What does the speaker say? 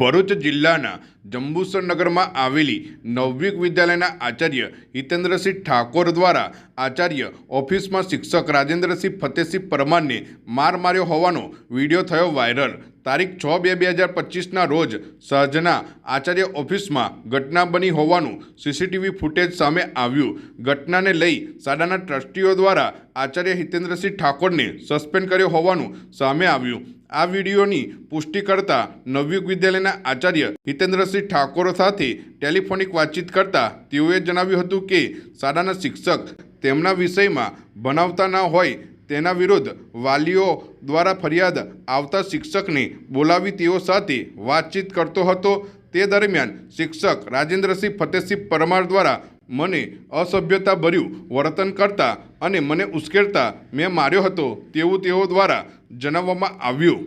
ભરૂચ જિલ્લાના જંબુસર નગરમાં આવેલી નવવિક વિદ્યાલયના આચાર્ય હિતેન્દ્રસિંહ ઠાકોર દ્વારા આચાર્ય ઓફિસમાં શિક્ષક રાજેન્દ્રસિંહ ફતેહસિંહ પરમારને માર માર્યો હોવાનો વીડિયો થયો વાયરલ. તારીખ છ બે બે હજાર પચીસના રોજ સહજના આચાર્ય ઓફિસમાં ઘટના બની હોવાનું સીસીટીવી ફૂટેજ સામે આવ્યું. ઘટનાને લઈ સાડાના ટ્રસ્ટીઓ દ્વારા આચાર્ય હિતેન્દ્રસિંહ ઠાકોરને સસ્પેન્ડ કર્યો હોવાનું સામે આવ્યું. આ વિડીયોની પુષ્ટિ કરતા નવયુગ વિદ્યાલયના આચાર્ય હિતેન્દ્રસિંહ ઠાકોર સાથે ટેલિફોનિક વાતચીત કરતા તેઓએ જણાવ્યું હતું કે શાળાના શિક્ષક તેમના વિષયમાં ભણાવતા ન હોય તેના વિરુદ્ધ વાલીઓ દ્વારા ફરિયાદ આવતા શિક્ષકને બોલાવી તેઓ સાથે વાતચીત કરતો હતો. તે દરમિયાન શિક્ષક રાજેન્દ્રસિંહ ફતેહસિંહ પરમાર દ્વારા મને અસભ્યતાભર્યું વર્તન કરતા અને મને ઉશ્કેરતા મેં માર્યો હતો તેવું તેઓ દ્વારા જણાવવામાં આવ્યું.